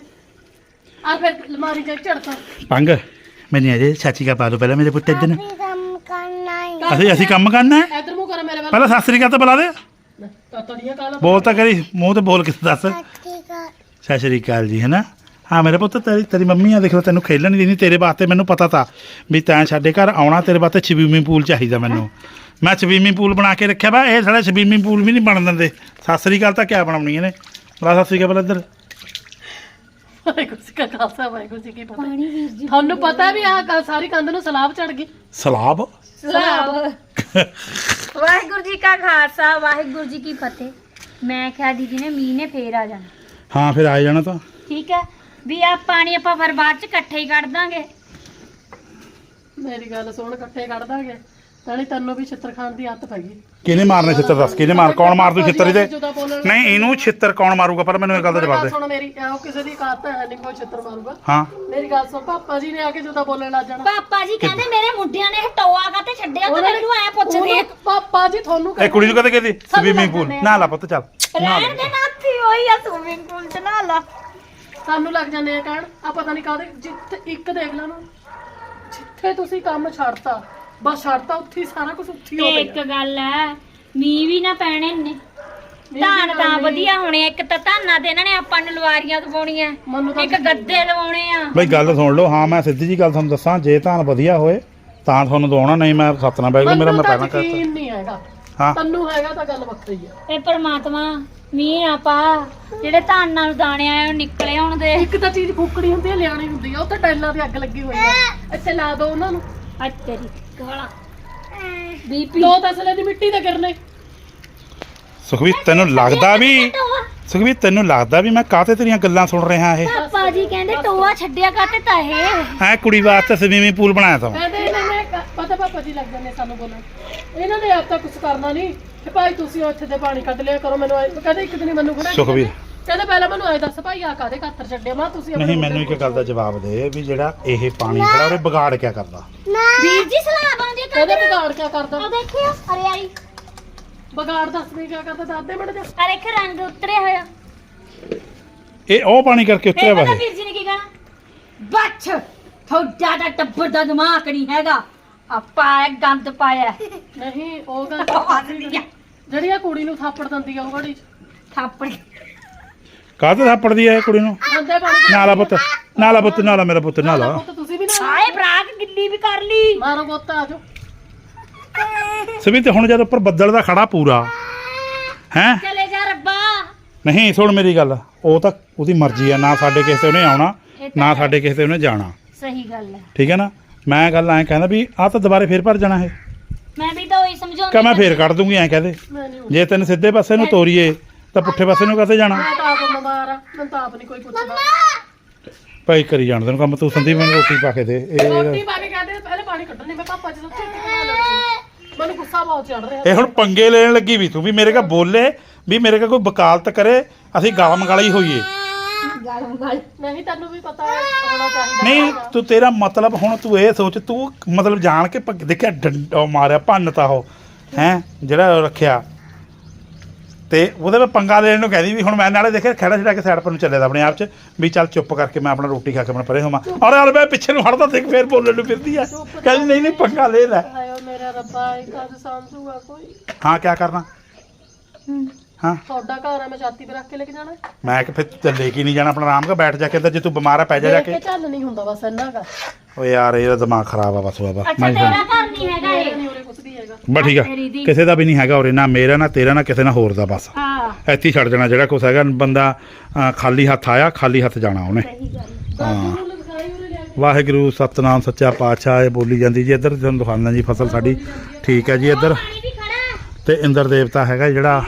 ਆ ਫਿਰ ਅਲਮਾਰੀ ਚ ਝੜਤਾ ਪੰਗ ਮੈਨੂੰ ਅਜੇ ਚਾਚੀ ਕਾ ਪਾ ਦੋ ਪਹਿਲਾਂ ਮੇਰੇ ਪੁੱਤ ਇੱਧਰ ਨੂੰ। ਕਰ ਅਸੀਂ ਅਸੀਂ ਕੰਮ ਕਰਨਾ ਹੈ? ਇਧਰ ਮੂੰਹ ਕਰ ਮੇਰੇ ਵੱਲ। ਪਹਿਲਾਂ ਸਤਿ ਸ੍ਰੀ ਅਕਾਲ ਤਾਂ ਬੁਲਾ ਦੇ। ਤਾਂ ਤੜੀਆਂ ਕਾਲਾ ਬੋਲ ਤਾਂ ਕਰੀ ਮੂੰਹ ਤੇ ਬੋਲ ਕੇ ਦੱਸ। ਸਤਿ ਸ਼੍ਰੀ ਅਕਾਲ ਜੀ ਹੈਨਾ? ਹਾਂ ਮੇਰੇ ਪੁੱਤ ਤੇਰੀ ਤੇਰੀ ਮੰਮੀ ਆ ਦੇਖ ਤੈਨੂੰ ਖੇਲਣ ਨਹੀਂ ਦਿੰਦੀ ਤੇਰੇ ਵਾਸਤੇ ਮੈਨੂੰ ਪਤਾ ਤਾ ਵੀ ਤੈਂ ਸਾਡੇ ਘਰ ਆਉਣਾ ਤੇਰੇ ਵਾਸਤੇ ਸਵੀਮਿੰਗ ਪੂਲ ਚਾਹੀਦਾ ਮੈਨੂੰ। ਮੈਂ ਸਵੀਮਿੰਗ ਪੂਲ ਬਣਾ ਕੇ ਰੱਖਿਆ ਵਾ ਇਹ ਸਾਡਾ ਸਵੀਮਿੰਗ ਪੂਲ ਵੀ ਨਹੀਂ ਬਣ ਦਿੰਦੇ। ਸਤਿ ਸ੍ਰੀ ਅਕਾਲ ਤਾਂ ਕਿਆ ਬਣਾਉਣੀ ਇਹਨੇ ਬੜਾ ਸਤਿ ਸ੍ਰੀ ਅਕਾਲ ਇੱਧਰ। ਵਾਹਿਗੁਰੂ ਜੀ ਕਾ ਖਾਲਸਾ ਵਾਹਿਗੁਰੂ ਜੀ ਕੀ ਫਤਿਹ। ਤੁਹਾਨੂੰ ਪਤਾ ਵੀ ਆਹ ਸਾਰੀ ਕੰਧ ਨੂੰ ਸਲਾਬ ਚੜ ਗਈ। ਸਲਾਬ? ਸਲਾਮ ਵਾਹਿਗੁਰੂ ਜੀ ਕਾ ਖਾਲਸਾ ਵਾਹਿਗੁਰੂ ਜੀ ਕੀ ਫਤਿਹ। ਮੈਂ ਕਿਹਾ ਦੀਦੀ ਨੇ ਮੀਂਹ ਨੇ ਫੇਰ ਆ ਜਾਣਾ। ਹਾਂ ਫਿਰ ਆ ਜਾਣਾ ਤਾਂ। ਠੀਕ ਹੈ? ਵੀ ਆ ਪਾਣੀ ਆਪਾਂ ਫਿਰ ਬਾਅਦ ਚ ਇਕੱਠੇ ਹੀ ਕੱਢ ਦਾਂਗੇ। ਮੇਰੀ ਗੱਲ ਸੁਣ ਇਕੱਠੇ ਕੱਢ ਦਾਂਗੇ। ਤਾਣੀ ਤੈਨੂੰ ਵੀ ਛਿੱਤਰ ਖਾਣ ਦੀ ਆਦਤ ਪੈ ਗਈ। ਕਿਹਨੇ ਮਾਰਨੇ ਛਿੱਤਰ ਦੱਸ? ਕਿਹਨੇ ਮਾਰ ਕੌਣ ਮਾਰ ਦੂ ਛਿੱਤਰ ਇਹਦੇ? ਨਹੀਂ ਇਹਨੂੰ ਛਿੱਤਰ ਕੌਣ ਮਾਰੂਗਾ? ਪਰ ਮੈਨੂੰ ਇਹ ਗੱਲ ਦਾ ਜਵਾਬ ਦੇ। ਸੁਣ ਮੇਰੀ ਉਹ ਕਿਸੇ ਦੀ ਕਾਤ ਹੈ ਨਹੀਂ ਕੋਈ ਛਿੱਤਰ ਮਾਰੂਗਾ। ਹਾਂ। ਮੇਰੀ ਗੱਲ ਸੁਣ ਪਾਪਾ ਜੀ ਨੇ ਆ ਕੇ ਜੁਦਾ ਬੋਲਣ ਲੱਗ ਜਾਣਾ। ਪਾਪਾ ਜੀ ਕਹਿੰਦੇ ਮੇਰੇ ਮੁੰਡਿਆਂ ਨੇ ਹਟੋਆ ਕਾ ਤੇ ਛੱਡਿਆ ਤੇ ਮੈਨੂੰ ਐ ਪੁੱਛਦੇ ਪਾਪਾ ਜੀ ਤੁਹਾਨੂੰ ਇਹ ਕੁੜੀ ਨੂੰ ਕਹਦੇ? ਕਹਿੰਦੀ ਸਵੀਮਿੰਗ ਪੂਲ। ਨਾ। ਲਾ ਪੁੱਤ ਚੱਲ। ਨਾ ਰਹਿਣ ਦੇ ਨਾਥੀ ਹੋਈ ਆ ਸਵਿਮਿੰਗ ਪੂਲ ਚ ਨਾ ਲਾ। ਸਾਨੂੰ ਲੱਗ ਜਾਂਦੇ ਆ ਕਹਿਣ ਆ ਪਤਾ ਨਹੀਂ ਕਾਹਦੇ ਜਿੱਥੇ ਇੱਕ ਦੇਖ ਲਾ ਨਾ ਜਿੱਥੇ ਤੁਸੀਂ ਕੰਮ ਛੱਡਤਾ ਬਸ ਛੱਡਤਾ ਉੱਥੇ ਹੀ ਸਾਰਾ ਕੁਝ ਉੱਥੇ ਹੀ ਤੇ ਇੱਕ ਗਿਆ। ਗੱਲ ਹੈ ਮੀਂਹ ਵੀ ਨਾ ਪੈਣੇ ਨੇ ਧਾਨ ਤਾਂ ਵਧੀਆ ਹੋਣੇ ਆ। ਇੱਕ ਤਾਂ ਧਾਨਾਂ ਤੇ ਇਹਨਾਂ ਨੇ ਆਪਾਂ ਨੂੰ ਲਵਾਰੀਆਂ ਦਵਾਉਣੀਆਂ ਮੈਨੂੰ ਤਾਂ ਇੱਕ ਗੱਦੇ ਲਵਾਉਣੇ ਆ। ਬਈ ਗੱਲ ਸੁਣ ਲਓ ਹਾਂ ਮੈਂ ਸਿੱਧੀ ਜੀ ਗੱਲ ਤੁਹਾਨੂੰ ਦੱਸਾਂ ਜੇ ਧਾਨ ਵਧੀਆ ਹੋਏ ਤਾਂ ਤੁਹਾਨੂੰ ਦਵਾਉਣਾ ਨਹੀਂ ਮੈਂ ਸੱਤਨਾ ਬੈਗ ਮੇਰਾ ਮੈਨੂੰ ਮੈਂ ਤਾਂ ਪਹਿਲਾਂ ਕਰਤਾ ਯਕੀਨ ਨਹੀਂ ਹੈਗਾ। ਹਾਂ। ਤੈਨੂੰ ਹੈਗਾ ਤਾਂ ਗੱਲ ਵੱਖਰੀ ਆ। ਇਹ ਪਰਮਾਤਮਾ ਮੀਂਹ ਨਾ ਪਾ ਜਿਹੜੇ ਧਾਨਾਂ ਨੂੰ ਦਾਣੇ ਆਏ ਉਹ ਨਿਕਲੇ ਹੁਣ ਦੇ। ਇੱਕ ਤਾਂ ਚੀਜ਼ ਫੂਕਣੀ ਹੁੰਦੀ ਹੈ ਲਿਆਣੀ ਹੁੰਦੀ ਆ ਉਹ ਤਾਂ ਟਾਈਲਾਂ ਦੀ ਅੱਗ ਲੱਗੀ ਹੋਈ ਆ। ਇੱਥੇ ਲਾ ਦੋ ਉਹਨਾਂ ਨੂੰ। ਅੱਜ ਤੇਰੀ ਗਾਲਾਂ। ਬੀਪੀ ਦੋ ਤਸਲੇ ਦੀ ਮਿੱਟੀ ਦੇ ਗਿਰਨੇ। ਸੁਖਵੀਰ ਤੈਨੂੰ ਲੱਗਦਾ ਵੀ ਸੁਖਵੀਰ ਤੈਨੂੰ ਲੱਗਦਾ ਵੀ ਮੈਂ ਕਾਹਤੇ ਤੇਰੀਆਂ ਗੱਲਾਂ ਸੁਣ ਰਿਹਾ ਇਹ? ਪਾਪਾ ਜੀ ਕਹਿੰਦੇ ਟੋਆ ਛੱਡਿਆ ਕਾਤੇ ਤਾਂ ਇਹ? ਐ ਕੁੜੀ ਵਾਸਤੇ ਸਵੀਮਿੰਗ ਪੂਲ ਬਣਾਇਆ ਤਾ ਕਹਿੰਦੇ ਕ- ਪਤਾ ਪਾਪਾ ਜੀ ਲੱਗ ਜਾਂਦੇ ਸਾਨੂੰ ਬੋਲਣ। ਇਹਨਾਂ ਨੇ ਆਪ ਤਾਂ ਕੁਝ ਕਰਨਾ ਨਹੀਂ। ਕਿ ਭਾਈ ਤੁਸੀਂ ਉੱਥੇ ਦੇ ਪਾਣੀ ਕੱਢ ਲਿਆ ਕਰੋ ਮੈਨੂੰ ਆਏਂ- ਕਹਿੰਦੇ ਇੱਕ ਦਿਨ ਮੈਨੂੰ ਗੁਣਾ ਸੁਖਬੀਰ। ਕਹਿੰਦੇ ਪਹਿਲਾਂ ਮੈਨੂੰ ਆਏ ਦੱਸ ਭਾਈ ਆ ਕਾਦੇ ਖਾਤਰ ਛੱਡਿਆ? ਮੈਂ ਤੁਸੀਂ ਆਪਣੇ ਨਹੀਂ ਮੈਨੂੰ ਇੱਕ ਗੱਲ ਦਾ ਜਵਾਬ ਦੇ ਵੀ ਜਿਹੜਾ ਇਹ ਪਾਣੀ ਖੜਾ ਉਹਦੇ ਵਿਗਾੜ ਕਿਆ ਕਰਦਾ? ਵੀਰ ਜੀ ਸਲਾਹ ਆਉਂਦੀ ਕਹਿੰਦੇ ਵਿਗਾੜ ਕਿਆ ਕਰਦਾ? ਉਹ ਦੇਖਿਓ। ਹਰਿਆਲੀ ਵਿਗਾੜ ਦੱਸ ਵੀ ਕਿਆ ਕਰਦਾ ਦੱਸ ਦੇ ਮਿੰਟ ਜਾ। ਅਰੇ ਇੱਕ ਰੰਗ ਉਤਰਿਆ ਹੋਇਆ। ਇਹ ਉਹ ਪਾਣੀ ਕਰਕੇ ਉਤਰਿਆ ਫੇਰ ਵਾ ਪਤਾ ਇਹ? ਵੀਰ ਜੀ ਨੇ ਕੀ ਕਹਿਣਾ? ਬੱਚ ਤੁਹਾਡਾ ਦਾ ਟੱਬਰ ਦਾ ਦਿਮਾਗ ਨਹੀਂ ਹੈਗਾ। ਆਪਾਂ ਇਹ ਗੰਦ ਪਾਇਆ ਨਹੀਂ ਉਹ ਗੱਲ ਹੱਸਦੀ ਆ। ਜਿਹੜੀ ਆ ਕੁੜੀ ਨੂੰ ਥਾਪੜ ਦਿੰਦੀ ਆ ਉਹ ਘੜੀ ਥਾਪੜ। ਕਾਹਤੇ ਥਾਪੜਦੀ ਐ ਇਹ ਕੁੜੀ ਨੂੰ? ਗੰਦੇ ਨਾਲਾ ਪੁੱਤ ਨਾਲਾ ਪੁੱਤ ਨਾਲਾ ਮੇਰਾ ਪੁੱਤ ਨਾਲਾ। ਪੁੱਤ ਤੁਸੀਂ ਵੀ ਨਾ ਹਾਏ ਬਰਾਕ ਗਿੱਲੀ ਵੀ ਕਰ ਲਈ। ਮਾਰੋ ਪੁੱਤ ਆ ਜਾਓ। ਸਵੀ ਤੇ ਹੁਣ ਜਦ ਉੱਪਰ ਬੱਦਲ ਦਾ ਖੜਾ ਪੂਰਾ। ਹੈ? ਚਲੇ ਜਾ ਰੱਬਾ। ਨਹੀਂ ਸੁਣ ਮੇਰੀ ਗੱਲ। ਉਹ ਤਾਂ ਉਹਦੀ ਮਰਜ਼ੀ ਆ ਨਾ ਸਾਡੇ ਕਿਸੇ ਤੇ ਉਹਨੇ ਆਉਣਾ ਨਾ ਸਾਡੇ ਕਿਸੇ ਤੇ ਉਹਨੇ ਜਾਣਾ। ਸਹੀ ਗੱਲ ਹੈ। ਠੀਕ ਹੈ ਨਾ? ਮੈਂ ਗੱਲ ਐਂ ਕਹਿੰਦਾ ਵੀ ਆ ਤਾਂ ਦੁਬਾਰੇ ਫੇਰ ਭਰ ਜਾਣਾ ਇਹ। ਮੈਂ ਵੀ ਤਾਂ ਉਹੀ ਸਮਝਾਉਂਦੀ ਕਹ ਮੈਂ ਫੇਰ ਕੱਢ ਦੂੰਗੀ ਐਂ ਕਹਦੇ ਜੇ ਤੈਨੂੰ ਸਿੱਧੇ ਪਾਸੇ ਨੂੰ ਤੋਰੀਏ ਤਾਂ ਪੁੱਠੇ ਪਾਸੇ ਨੂੰ ਕਾਤੇ ਜਾਣਾ? ਮੈਂ ਤਾਂ ਆਪ ਬਿਮਾਰ ਆ ਮੈਨੂੰ ਤਾਂ ਆਪ ਨਹੀਂ ਕੋਈ ਪੁੱਛਦਾ। ਭਾਈ ਕਰੀ ਜਾਣ ਤੈਨੂੰ ਕੰਮ ਤੂੰ ਸੰਦੀਪ ਮੈਨੂੰ ਰੋਟੀ ਪਾ ਕੇ ਦੇ। ਰੋਟੀ ਇਹ ਪਾ ਕੇ ਕਹਿੰਦੇ ਪਹਿਲੇ ਪਾਣੀ ਕੱਢਣੇ ਮੈਂ ਪਾਪਾ ਜੀ ਤੋਂ ਛੇਤੀ ਬਣਾ ਲੈਣੀ ਮੈਨੂੰ ਗੁੱਸਾ ਬਹੁਤ ਚੜ ਰਿਹਾ। ਇਹ ਹੁਣ ਪੰਗੇ ਲੈਣ ਲੱਗੀ ਵੀ ਤੂੰ ਵੀ ਮੇਰੇ ਕਾ ਬੋਲੇ ਵੀ ਮੇਰੇ ਕਾ ਕੋਈ ਵਕਾਲਤ ਕਰੇ ਅਸੀਂ ਗਾਲ ਮੰਗਾਲੀ ਹੋਈਏ। ਗਾਲ ਨਹੀਂ ਤੈਨੂੰ ਵੀ ਪਤਾ ਹੈ ਹੋਣਾ ਚਾਹੀਦਾ ਨਹੀਂ ਤੂੰ ਤੇਰਾ ਮਤਲਬ ਹੁਣ ਤੂੰ ਇਹ ਸੋਚ ਤੂੰ ਮਤਲਬ ਜਾਣ ਕੇ ਦੇਖਿਆ ਡੰਡਾ ਮਾਰਿਆ ਭੰਨਤਾ ਉਹ ਹੈ ਜਿਹੜਾ ਉਹ ਰੱਖਿਆ। ਤੇ ਉਹਦੇ ਵਿੱਚ ਪੰਗਾ ਲੈਣ ਨੂੰ ਕਹਿੰਦੀ ਵੀ ਹੁਣ ਮੈਂ ਨਾਲੇ ਦੇਖਿਆ ਖੜਾ ਛੜਾ ਕੇ ਸਾਈਡ ਪਰ ਨੂੰ ਚੱਲੇ ਦਾ ਆਪਣੇ ਆਪ ਚ ਵੀ ਚੱਲ ਚੁੱਪ ਕਰਕੇ ਮੈਂ ਆਪਣਾ ਰੋਟੀ ਖਾ ਕੇ ਮੈਂ ਪਰੇ ਹੋਵਾਂ। ਔਰ ਯਾਰ ਮੈਂ ਪਿੱਛੇ ਨੂੰ ਹਟਦਾ ਦੇਖ ਫੇਰ ਬੋਲਣ ਨੂੰ ਫਿਰਦੀ ਆ। ਕਹਿੰਦੀ ਨਹੀਂ ਨਹੀਂ ਪੰਗਾ ਲੈ ਲੈ। ਹਾਏ ਓ ਮੇਰਾ ਰੱਬਾ ਇੱਕ ਅੱਜ ਸਮਝੂਗਾ ਕੋਈ? ਹਾਂ ਕਿਆ ਕਰਨਾ? ਹਾਂ। ਤੁਹਾਡਾ ਘਰ ਹੈ ਮੈਂ ਛਾਤੀ 'ਤੇ ਰੱਖ ਕੇ ਲੈ ਕੇ ਜਾਣਾ। ਹੈ। ਮੈਂ ਕਿ ਫਿਰ ਚੱਲੇ ਕੀ ਨਹੀਂ ਜਾਣਾ ਆਪਣਾ ਆਰਾਮ ਕਰ ਬੈਠ ਜਾ ਕੇ ਅੰਦਰ ਜੇ ਤੂੰ ਬਿਮਾਰ ਆ ਪੈ ਜਾ ਜਾ ਕੇ। ਕੇ ਚੱਲ ਨਹੀਂ ਹੁੰਦਾ ਬਸ ਇੰਨਾ ਕਾ ਓ ਯਾਰ ਇਹਦਾ ਦਿਮਾਗ ਖਰਾਬ ਆ ਬਸ ਬਾਬਾ। ਅੱਛਾ ਤੇਰਾ ਘਰ ਨਹੀਂ ਹੈਗਾ ਮੇਰਾ ਇਹ ਨਹੀਂ ਉਰੇ ਕੁਛ ਵੀ ਹੈਗਾ। ਬਸ ਠੀਕ ਆ ਤੇਰੀ ਦੀ। ਕਿਸੇ ਦਾ ਵੀ ਨਹੀਂ ਹੈਗਾ ਉਰੇ ਨਾ ਮੇਰਾ ਨਾ ਤੇਰਾ ਨਾ ਕਿਸੇ ਨਾ ਹੋਰ ਦਾ ਬਸ। ਹਾਂ। ਇੱਥੇ ਹੀ ਛੱਡ ਜਾਣਾ ਜਿਹੜਾ ਕੁਛ ਹੈਗਾ ਬੰਦਾ ਅਹ, ਖਾਲੀ ਹੱਥ ਆਇਆ ਖਾਲੀ ਹੱਥ ਜਾਣਾ ਉਹਨੇ। ਸਹੀ ਗੱਲ। ਹਾਂ। ਉਰੇ ਕੇ। ਵਾਹਿਗੁਰੂ ਸਤਨਾਮ ਸੱਚਾ ਪਾਤਸ਼ਾਹ ਇਹ ਬੋਲੀ ਜਾਂਦੀ ਜੀ। ਇੱਧਰ ਤੁਹਾਨੂੰ ਦਿਖਾਉਂਦਾ ਜੀ ਫਸਲ ਸਾਡੀ। ਠੀਕ ਹੈ ਜੀ ਇੱਧਰ। ਪਾਣੀ ਵੀ ਖੜਾ। ਤੇ ਇੰਦਰ ਦੇਵਤਾ ਹੈਗਾ ਜਿਹੜਾ।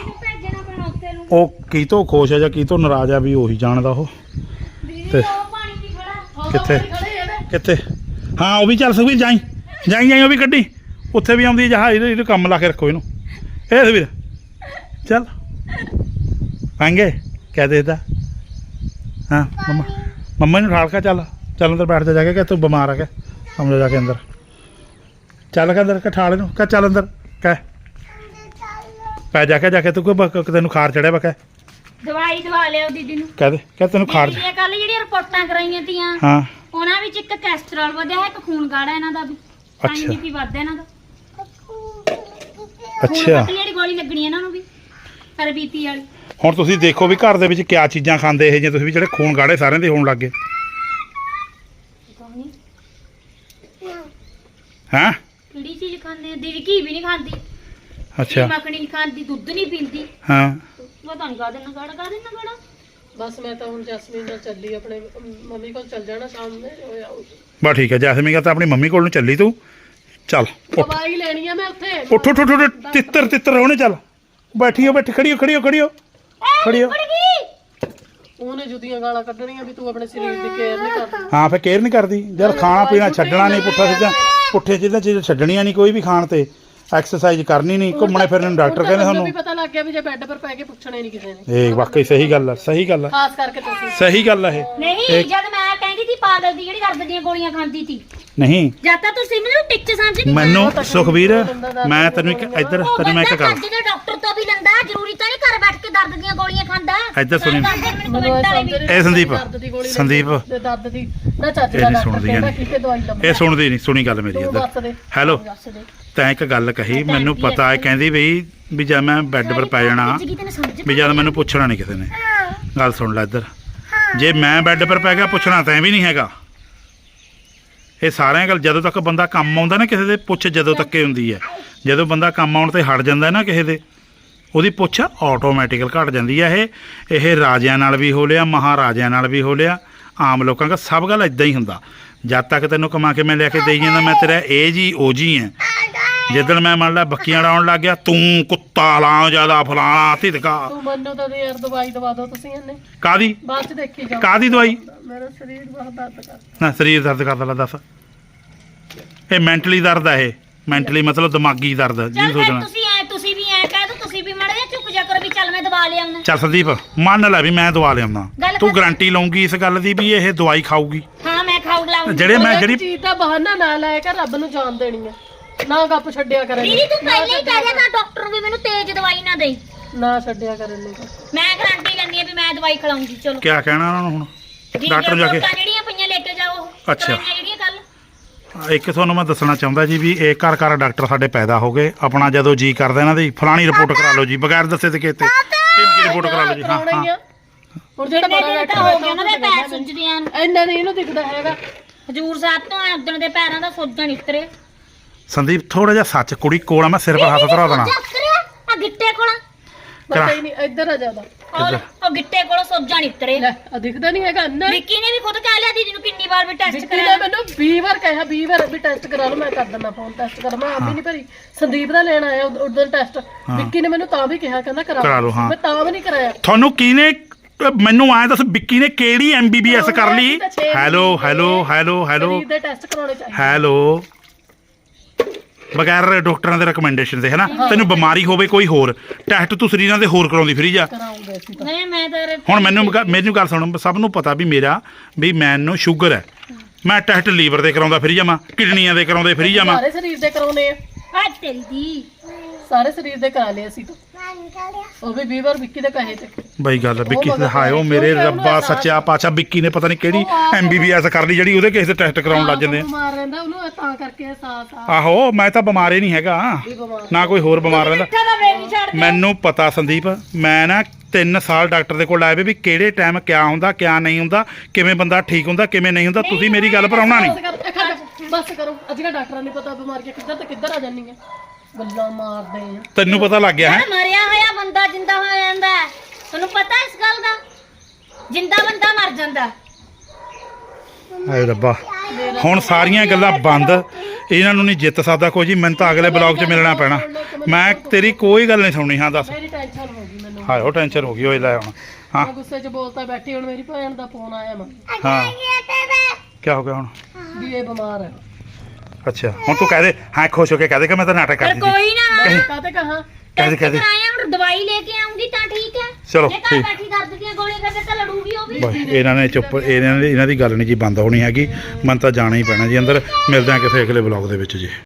ਉਹ ਕੀ ਤੋਂ ਖੁਸ਼ ਹੈ ਜਾਂ ਕੀ ਤੋਂ ਨਾਰਾਜ਼ ਆ ਵੀ ਉਹੀ ਜਾਣਦਾ ਉਹ? ਤੇ- ਕਿੱਥੇ? ਕਿੱਥੇ? ਹਾਂ ਉਹ ਵੀ ਚੱਲ ਸੁਖਵੀਰ ਜਾਈ। ਜਾਈ ਜਾਈ ਉਹ ਵੀ ਕੱਢੀ। ਉੱਥੇ ਵੀ ਆਉਂਦੀ ਜਹਾਜ਼ ਇਹਦੇ ਇਹਦੇ ਕੰਮ ਲਾ ਕੇ ਰੱਖੋ ਇਹਨੂੰ। ਇਹ ਸੁਖਵੀਰ ਚੱਲ। ਪਾਂਗੇ ਕਹਿ ਦੇਦਾ ਹਾਂ ਮੰਮਾ ਮੰਮਾ ਨੂੰ ਠਾਲ ਕੇ ਚੱਲ। ਚੱਲ ਅੰਦਰ ਬੈਠ ਜਾ ਜਾ ਕੇ ਕਿ ਤੂੰ ਬਿਮਾਰ ਆ ਕੇ ਸਮਝ ਜਾ ਕੇ ਅੰਦਰ। ਚੱਲ ਕੇ ਅੰਦਰ ਕਿ ਠਾਲ ਇਹਨੂੰ ਕਹ ਚੱਲ ਅੰਦਰ ਕਹਿ। ਪੈ ਜਾ ਕੇ ਜਾ ਕੇ ਤੂੰ ਬ- ਤੈਨੂੰ ਖਾਰ ਚੜਿਆ ਬਕੈ? ਦਵਾਈ ਦਵਾ ਲਿਓ ਦੀਦੀ ਨੂੰ। ਕਹਿ ਦੇ ਕਹਿ ਤੈਨੂੰ ਖਾਰ ਦੀਦੀ ਕੱਲ ਜਿਹੜੀਆਂ ਰਿਪੋਰਟਾਂ ਕਰਾਈਆਂ ਤੀਆਂ ਹਾਂ। ਉਹਨਾਂ ਵਿੱਚ ਇੱਕ ਕੈਸਟਰੋਲ ਵਧਿਆ ਹੈ ਇੱਕ ਖੂਨ ਗਾੜਾ ਇਹਨਾਂ ਦਾ ਵੀ। ਅੱਛਾ। ਵੀ ਵੱਧਦਾ ਇਹਨਾਂ ਦਾ। ਅੱਛਾ। ਜਿਹੜੀ ਗੋਲੀ ਲੱਗਣੀ ਇਹਨਾਂ ਨੂੰ ਵੀ ਪਰ ਬੀਪੀ ਵਾਲੀ। ਹੁਣ ਤੁਸੀਂ ਦੇਖੋ ਵੀ ਘਰ ਦੇ ਵਿੱਚ ਕਿਆ ਚੀਜ਼ਾਂ ਖਾਂਦੇ ਇਹ ਜੇ ਤੁਸੀਂ ਵੀ ਜਿਹੜੇ ਖੂਨ ਗਾੜੇ ਸਾਰਿਆਂ ਦੇ ਹੋਣ ਲੱਗੇ ਹਾਂ? ਕਿਹੜੀ ਚੀਜ਼ ਖਾਂਦੇ ਦੀਦੀ ਘੀ ਵੀ ਨਹੀਂ ਖਾਂਦੀ। ਅੱਛਾ। ਮੱਖਣੀ ਨਹੀਂ ਖਾਂਦੀ ਦੁੱਧ ਨਹੀਂ ਪੀਂਦੀ। ਹਾਂ। ਪਤਾ ਨਹੀਂ ਕਾਹਦੇ ਨਾਲ ਗਾੜਾ ਕਾਹਦੇ ਨਾਲ ਗਾੜਾ। ਬਸ ਮੈਂ ਤਾਂ ਹੁਣ ਜਸਮੀਨ ਨਾਲ ਚੱਲੀ ਆਪਣੇ ਮੰਮੀ ਕੋਲ ਚੱਲ ਜਾਣਾ ਸ਼ਾਮ ਨੂੰ ਹੋਇਆ ਬਸ ਠੀਕ ਹੈ ਜੈਸਮੀਨ ਕਾ ਤਾਂ ਆਪਣੀ ਮੰਮੀ ਕੋਲ ਨੂੰ ਚੱਲੀ ਤੂੰ। ਚੱਲ ਉੱਠ। ਦਵਾਈ ਲੈਣੀ ਆ ਮੈਂ ਉੱਥੇ। ਉੱਠ ਉੱਠ ਉੱਠ, ਉੱਠ। ਤਿੱਤਰ ਤਿੱਤਰ ਹੋਣੇ ਚੱਲ। ਬੈਠੀ ਹੋ ਬੈਠੀ ਖੜੀ ਹੋ ਖੜੀ ਹੋ ਖੜੀ ਹੋ ਖੜੀ ਹੋ ਉਹਨੇ ਜੁਦੀਆਂ ਗਾਲਾਂ ਕੱਢਣੀਆਂ ਵੀ ਤੂੰ ਆਪਣੇ ਸਰੀਰ ਦੀ ਕੇਅਰ ਨਹੀਂ ਕਰਦੀ। ਹਾਂ ਫੇ ਕੇਅਰ ਨਹੀਂ ਕਰਦੀ। ਜਦ ਖਾਣਾ ਪੀਣਾ ਛੱਡਣਾ ਨਹੀਂ ਪੁੱਠਾ ਸਿੱਧਾ। ਪੁੱਠੇ ਸਿੱਧਾ ਚੀਜ਼ਾਂ ਛੱਡਣੀਆਂ ਨਹੀਂ ਕੋਈ ਵੀ ਖਾਣ ਤੇ। ਐਕਸਰਸਾਈਜ਼ ਕਰਨੀ ਨਹੀਂ ਘੁੰਮਣੇ ਫਿਰਨ ਨੂੰ ਡਾਕਟਰ ਕਹਿੰਦੇ ਮੈਨੂੰ ਵੀ ਸਾਨੂੰ। ਪਤਾ ਲੱਗ ਗਿਆ ਵੀ ਜੇ ਬੈੱਡ ਪਰ ਪੈ ਕੇ ਪੁੱਛਣਾ ਨਹੀਂ ਕਿਸੇ ਨੇ। ਇਹ ਵਾਕਈ ਸਹੀ ਗੱਲ ਆ ਸਹੀ ਗੱਲ ਆ। ਖਾਸ ਕਰਕੇ ਤੁਸੀਂ। ਸਹੀ ਗੱਲ ਆ ਇਹ। ਨਹੀਂ ਜਦ ਮੈਂ ਕਹਿੰਦੀ ਸੀ ਪਾਗਲ ਦੀ ਜਿਹੜੀ ਦਰਦ ਦੀਆਂ ਗੋਲੀਆਂ ਖਾਂਦੀ ਸੀ। ਨਹੀਂ। ਜਦ ਤਾਂ ਤੁਸੀਂ ਮੈਨੂੰ ਟਿੱਚ ਸਮਝ ਨਹੀਂ ਮੈਨੂੰ ਸੁਖਵੀਰ ਮੈਂ ਤੈਨੂੰ ਇੱਕ ਇੱਧਰ ਤੈਨੂੰ ਮੈਂ ਇੱਕ ਗੱਲ ਡਾਕਟਰ ਤੋਂ ਵੀ ਲੰਦਾ ਜ਼ਰੂਰੀ ਤਾਂ ਨਹੀਂ ਘਰ ਬੈਠ ਕੇ ਦਰਦ ਦੀਆਂ ਗੋਲੀਆਂ ਖਾਂਦਾ। ਇੱਧਰ ਸੁਣੀ। ਇਹ ਸੰਦੀਪ, ਦਰਦ ਦੀ ਗੋਲੀ ਲੈ ਸੰਦੀਪ। ਦਰਦ ਦੀ। ਨਾ ਇਹ ਦਾ ਡਾਕਟਰ ਸੁਣਦੀ ਨਹੀਂ। ਇਹ ਸੁਣਦੀ ਨਹੀਂ ਸੁਣੀ ਗੱਲ ਮੇਰੀ ਇੱਧਰ। ਹੈਲੋ ਦੱਸ ਦੇ। ਤੈਂ ਇੱਕ ਗੱਲ ਕਹੀ ਮੈਨੂੰ ਪਤਾ ਹੈ ਕਹਿੰਦੀ ਵੀ ਵੀ ਜਦ ਮੈਂ ਬੈੱਡ ਪਰ ਪੈ ਜਾਣਾ ਵੀ ਜਦ ਮੈਨੂੰ ਪੁੱਛਣਾ ਨਹੀਂ ਕਿਸੇ ਨੇ। ਗੱਲ ਸੁਣ ਲੈ ਇੱਧਰ। ਜੇ ਮੈਂ ਬੈੱਡ ਪਰ ਪੈ ਗਿਆ ਪੁੱਛਣਾ ਤੈਂ ਵੀ ਨਹੀਂ ਹੈਗਾ। ਇਹ ਸਾਰਿਆਂ ਗੱਲ ਜਦੋਂ ਤੱਕ ਬੰਦਾ ਕੰਮ ਆਉਂਦਾ ਨਾ ਕਿਸੇ ਦੇ ਪੁੱਛ ਜਦੋਂ ਤੱਕ ਹੀ ਹੁੰਦੀ ਹੈ। ਜਦੋਂ ਬੰਦਾ ਕੰਮ ਆਉਣ ਤੇ ਹਟ ਜਾਂਦਾ ਨਾ ਕਿਸੇ ਦੇ ਉਹਦੀ ਪੁੱਛ ਆਟੋਮੈਟਿਕਲ ਘਟ ਜਾਂਦੀ ਹੈ ਇਹ। ਇਹ ਰਾਜਿਆਂ ਨਾਲ ਵੀ ਹੋ ਲਿਆ ਮਹਾਰਾਜਿਆਂ ਨਾਲ ਵੀ ਹੋ ਲਿਆ। ਆਮ ਲੋਕਾਂ ਦਾ ਸਭ ਗੱਲ ਇਦਾਂ ਹੀ ਹੁੰਦਾ। ਜਦ ਤੱਕ ਤੈਨੂੰ ਕਮਾ ਕੇ ਮੈਂ ਲੈ ਕੇ ਦੇਈ ਜਾਂਦਾ ਮੈਂ ਤੇਰਾ ਇਹ ਜੀ ਉਹ ਜੀ ਹੈ ਜਿੱਦਣ ਮੈਂ ਮੰਨ ਲਾ ਬੱਕੀਆਂ ਡਾਉਣ ਲੱਗ ਗਿਆ ਤੂੰ ਕੁੱਤਾ ਲਾਂ ਜ਼ਿਆਦਾ ਫਲਾਣਾ ਧਿਦਕਾ ਤੂੰ ਮੰਨੋ ਤਾਂ ਯਾਰ ਦਵਾਈ ਦਵਾ ਦਿਓ ਤੁਸੀਂ ਇਹਨੇ। ਕਾਦੀ ਬਾਅਦ ਚ ਦੇਖੀ ਜਾਓ ਕਾਦੀ ਦਵਾਈ? ਮੇਰਾ ਸਰੀਰ ਬਹੁਤ ਦਰਦ ਕਰਦਾ। ਨਾ ਸਰੀਰ ਦਰਦ ਕਰਦਾ ਲਾ ਦੱਸ। ਇਹ ਮੈਂਟਲੀ ਦਰਦ ਆ ਇਹ। ਮੈਂਟਲੀ ਮਤਲਬ ਦਿਮਾਗੀ ਦਰਦ ਜੀ ਚੱਲ ਫਿਰ ਸੋਚਣਾ। ਤੁਸੀਂ ਐ ਤੁਸੀਂ ਵੀ ਐ ਕਹਿ ਦੋ ਤੁਸੀਂ ਵੀ ਮੜ ਜਾ ਚੁੱਕ ਜਾ ਕਰੋ ਵੀ ਚੱਲ ਮੈਂ ਦਵਾ ਲਿਆਉਣਾ ਚੱਲ ਸੰਦੀਪ ਮੰਨ ਲੈ ਵੀ ਮੈਂ ਦਵਾ ਲਿਆਉਂਦਾ। ਗੱਲ ਤੂੰ ਕਰ- ਗਾਰੰਟੀ ਲਊਂਗੀ ਇਸ ਗੱਲ ਦੀ ਵੀ ਇਹ ਦਵਾਈ ਖਾਊਗੀ। ਹਾਂ ਮੈਂ ਖਾਉ ਲਾਉਂ ਜਿਹੜੇ ਮੈਂ ਜਿਹੜੀ ਚੀਜ਼ ਦਾ ਬਹਾਨਾ ਨਾ ਲੈ ਕੇ ਰੱਬ ਨੂੰ ਜਾਣ ਦੇਣੀ ਹੈ ਨਾ ਗੱਪ ਛੱਡਿਆ ਕਰੇ ਦੀਦੀ ਤੂੰ ਪਹਿਲਾਂ ਹੀ ਕਹਿ ਰਿਹਾ ਤਾਂ ਡਾਕਟਰ ਵੀ ਮੈਨੂੰ ਤੇਜ਼ ਦਵਾਈ ਨਾ ਦੇ ਨਾ ਛੱਡਿਆ ਕਰੇ ਨੂੰ ਮੈਂ ਗਾਰੰਟੀ ਲੈਂਦੀ ਆ ਵੀ ਮੈਂ ਦਵਾਈ ਖਿਲਾਉਂਗੀ ਚਲੋ। ਕਿਆ ਕਹਿਣਾ ਉਹਨਾਂ ਨੂੰ ਹੁਣ? ਡਾਕਟਰ ਜਾ ਕੇ ਜਿਹੜੀਆਂ ਪਈਆਂ ਲੈ ਕੇ ਜਾਓ ਅੱਛਾ। ਦਵਾਈਆਂ ਜਿਹੜੀਆਂ ਕੱਲ ਇੱਕ ਤੁਹਾਨੂੰ ਮੈਂ ਦੱਸਣਾ ਚਾਹੁੰਦਾ ਜੀ ਵੀ ਇਹ ਘਰ ਘਰ ਡਾਕਟਰ ਸਾਡੇ ਪੈਦਾ ਹੋ ਗਏ। ਆਪਣਾ ਜਦੋਂ ਜੀ ਕਰਦਾ ਇਹਨਾਂ ਦੀ ਫਲਾਣੀ ਰਿਪੋਰਟ ਕਰਾ ਲਓ ਜੀ ਬਗੈਰ ਦੱਸੇ ਤੇ ਕਿਤੇ। ਕਿੰਨੀ ਰਿਪੋਰਟ ਕਰਾ ਲਓ ਜੀ। ਹਾਂ ਕਰਾਉਣਾ ਹੀ। ਹਾਂ ਆ? ਹੁਣ ਜਿਹੜਾ ਬੜਾ ਡਾਕਟਰ ਤਾਂ ਹੋ ਹੋਇਆ ਉਹਨਾਂ ਦੇ ਪੈਰ ਸੁੱਜਦਿਆਂ ਨੂੰ ਇੰਨਾ ਨਹੀਂ ਇਹਨੂੰ ਦਿਖਦਾ ਹੈਗਾ। ਹਜੂਰ ਸਾਹਿਬ ਤੋਂ ਆਏ ਉਦਣ ਦੇ ਪੈਰਾਂ ਦਾ ਸੋਜਣ ਉਤਰੇ ਸੰਦੀਪ ਥੋੜਾ ਜਿਹਾ ਸੱਚ ਕੁੜੀ ਕੋਲ ਆ ਮੈਂ ਸਿਰ 'ਤੇ ਹੱਥ ਧਰਾ ਦੇਣਾ। ਆ ਗਿੱਟੇ ਕੋਲ। ਪਤਾ ਹੀ ਨਹੀਂ ਇੱਧਰ ਆ ਜਾਦਾ ਔਰ ਉਹ ਗਿੱਟੇ ਕੋਲ ਸੋਜਣ ਉਤਰੇ। ਲੈ ਆ ਦਿਖਦਾ ਨਹੀਂ ਹੈਗਾ ਅੰਨਾ। ਵਿੱਕੀ ਨੇ ਵੀ ਖੁਦ ਕਹਿ ਲਿਆ ਦੀਦੀ ਨੂੰ ਕਿੰਨੀ ਵਾਰ ਵੀ ਟੈਸਟ ਵਿੱਕੀ ਨੇ ਕਰਾਇਆ ਮੈਨੂੰ 20 ਵਾਰ ਕਿਹਾ 20 ਵਾਰ ਵੀ ਟੈਸਟ ਕਰਾ ਲਓ ਮੈਂ ਕਰ ਦਿੰਦਾ ਫੋਨ ਟੈਸਟ ਕਰ ਮੈਂ ਆਪ ਵੀ ਨਹੀਂ ਭਰੀ। ਸੰਦੀਪ ਦਾ ਲੈਣ ਆਇਆ ਉਦੋਂ ਟੈਸਟ ਵਿੱਕੀ ਨੇ ਮੈਨੂੰ ਤਾਂ ਵੀ ਕਿਹਾ ਕਹਿੰਦਾ ਕਰਾ ਕਰਾ ਲਓ, ਹਾਂ। ਮੈਂ ਤਾਂ ਵੀ ਨਹੀਂ ਕਰਾਇਆ। ਤੁਹਾਨੂੰ ਕਿਹਨੇ ਅਹ ਮੈਨੂੰ ਆਇਆ ਦੱਸ ਵਿੱਕੀ ਨੇ ਕਿਹੜੀ ਐਮਬੀਬੀਐਸ ਕਰ ਲਈ? ਹੈਲੋ ਹੈਲੋ ਹੈਲੋ ਹੈਲੋ ਸਰੀਰ ਦੇ ਟੈਸਟ ਕਰਾਉਣੇ ਚਾਹੀਦੇ। ਹੈਲੋ ਬਗੈਰ ਡਾਕਟਰਾਂ ਦੇ ਰეკਮੈਂਡੇਸ਼ਨ ਦੇ ਹੈ। ਨਾ ਤੈਨੂੰ ਬਿਮਾਰੀ ਹੋਵੇ ਕੋਈ ਹੋਰ ਟੈਸਟ ਤੂੰ ਸਰੀਰਾਂ ਦੇ ਹੋਰ ਕਰਾਉਂਦੀ ਫਰੀ ਜਾ। ਤਾਂ। ਨਹੀਂ ਮੈਂ ਤਾਂ ਹੁਣ ਮੈਨੂੰ ਗ- ਮੈਨੂੰ ਗੱਲ ਸੁਣ ਸਭ ਨੂੰ ਪਤਾ ਵੀ ਮੇਰਾ ਵੀ ਮੈਨੂੰ ਸ਼ੂਗਰ ਹੈ। ਮੈਂ ਟੈਸਟ ਲੀਵਰ ਦੇ ਕਰਾਉਂਦਾ ਫਰੀ ਜਾਵਾਂ ਕਿਡਨੀਆਂ ਦੇ ਕਰਾਉਂਦੇ ਫਰੀ ਜਾਵਾਂ। ਸਾਰੇ ਸਰੀਰ ਦੇ ਕਰਾਉਣੇ ਆ। ਆ ਤੇਰੀ ਦੀ ਸਾਰੇ ਸਰੀਰ ਦੇ ਕਰਾ ਲਏ ਅਸੀਂ ਤਾਂ। ਉਹ ਵੀ 20 ਵਾਰ ਵਿੱਕੀ ਦੇ ਕਹੇ ਤੇ। ਬਈ ਗੱਲ ਵਿੱਕੀ ਮਗਰ ਹਾਏ ਉਹ ਮੇਰੇ ਰੱਬਾ ਅਹਿਸਾਸ- ਸੱਚਾ ਪਾਚਾ ਵਿੱਕੀ ਨੇ ਪਤਾ ਨਹੀਂ ਕਿਹੜੀ ਐਮਬੀਬੀਐਸ ਕਰ ਲਈ ਜਿਹੜੀ ਉਹਦੇ ਕਿਸੇ ਦੇ ਟੈਸਟ ਕਰਾਉਣ ਲੱਗ ਜਾਂਦੇ ਆ। ਬਿਮਾਰ ਰਹਿੰਦਾ ਉਹਨੂੰ ਤਾਂ ਕਰਕੇ ਅਹਿਸਾਸ ਆ ਆਹੋ ਮੈਂ ਤਾਂ ਬਿਮਾਰ ਹੀ ਨਹੀਂ ਹੈਗਾ। ਨਾ ਕੋਈ ਹੋਰ ਬਿਮਾਰ ਰਹਿੰਦਾ। ਨਹੀਂ ਮੈਨੂੰ ਪਤਾ ਸੰਦੀਪ ਮੈਂ ਨਾ 3 ਸਾਲ ਡਾਕਟਰ ਦੇ ਕੋਲ ਆਏ ਵੀ ਵੀ ਕਿਹੜੇ ਟਾਈਮ ਕਿਆ ਹੁੰਦਾ ਕਿਆ ਨਹੀਂ ਹੁੰਦਾ ਕਿਵੇਂ ਬੰਦਾ ਠੀਕ ਹੁੰਦਾ ਕਿਵੇਂ ਨਹੀਂ ਹੁੰਦਾ ਤੁਸੀਂ ਮੇਰੀ ਗੱਲ ਨਹੀਂ। ਕਰ- ਇੱਕ ਮਿੰਟ, ਬਸ ਕਰੋ। ਅੱਜ ਕੱਲ੍ਹ ਡਾਕਟਰਾਂ ਨੂੰ ਪਤਾ ਬਿਮਾਰੀਆਂ ਕਿੱਧਰ ਤੇ ਕਿੱਧਰ ਆ ਜਾਂਦੀਆਂ। ਗੱਲਾਂ ਮਾਰਦੇ ਆ। ਤੈਨੂੰ ਪਤਾ ਲੱਗ ਗਿਆ ਹੈ? ਯਾਰ ਮਰਿਆ ਹੋਇਆ ਬੰਦਾ ਜਿੰਦਾ ਹੋ ਜਾਂਦਾ ਹੈ। ਤੁਹਾਨੂੰ ਪਤਾ ਇਸ ਗੱਲ ਦਾ? ਜਿੰਦਾ ਬੰਦਾ ਮਰ ਜਾਂਦਾ। ਹਾਏ ਰੱਬਾ। ਹੁਣ ਸਾਰੀਆਂ ਗੱਲਾਂ ਬੰਦ। ਇਹਨਾਂ ਨੂੰ ਨਹੀਂ ਜਿੱਤ ਸਕਦਾ ਕੋਈ ਜੀ ਮੈਨੂੰ ਤਾਂ ਅਗਲੇ ਬਲੌਗ 'ਚ ਮਿਲਣਾ ਪੈਣਾ। ਮੈਂ ਤੇਰੀ ਕੋਈ ਗੱਲ ਨਹੀਂ ਸੁਣਨੀ ਹਾਂ ਦੱਸ। ਮੇਰੀ ਟੈਨਸ਼ਨ ਹੋ ਗਈ ਮੈਨੂੰ ਹਾਏ ਉਹ ਟੈਨਸ਼ਨ ਹੋ ਗਈ ਓਏ ਲੈ ਹੁਣ। ਹਾਂ। ਮੈਂ ਗੁੱਸੇ 'ਚ ਬੋਲਤਾ ਬੈਠੀ ਹੁਣ ਮੇਰੀ ਭੈਣ ਦਾ ਫੋਨ ਆਇਆ ਮੈਂ। ਹਾਂ। ਕੀ ਹੋ ਗਿਆ ਹੁਣ? ਵੀ ਇਹ ਬਿਮਾਰ ਹੈ। ਅੱਛਾ ਹੁਣ ਤੂੰ ਕਹਿ ਦੇ ਹਾਂ ਖੁਸ਼ ਹੋ ਕੇ ਕਹਿ ਦੇ ਕਿ ਮੈਂ ਤਾਂ ਨਾਟਕ ਪਰ ਕਰਦੀ ਸੀ। ਕੋਈ ਨਾ। ਕਹੀਂ- ਕਾਤੇ ਕਹਾ ਕਹਿ ਦੇ ਕਹਿ? ਟੈਸਟ ਦੇ। ਕਰਾਇਆ ਹੁਣ ਦਵਾਈ ਲੈ ਕੇ ਆਉਂਗੀ ਤਾਂ ਠੀਕ ਹੈ। ਚਲੋ, ਜੇ ਘਰ ਠੀਕ। ਬੈਠੀ ਦਰਦ ਦੀਆਂ ਗੋਲੀਆਂ ਕਰਦੇ ਤਾਂ ਲੜੂਗੀ ਉਹ ਵੀ। ਬਸ ਇਹਨਾਂ ਨੇ ਚੁੱਪ ਇਹਨਾਂ ਦੀ ਇਹਨਾਂ ਦੀ ਗੱਲ ਨਹੀਂ ਜੀ ਬੰਦ ਹੋਣੀ ਹੈਗੀ। ਮਨ ਤਾਂ ਜਾਣਾ ਹੀ ਪੈਣਾ ਜੀ ਅੰਦਰ। ਮਿਲਦੇ ਹਾਂ ਕਿਸੇ ਅਗਲੇ ਬਲੌਗ ਦੇ ਵਿੱਚ ਜੀ।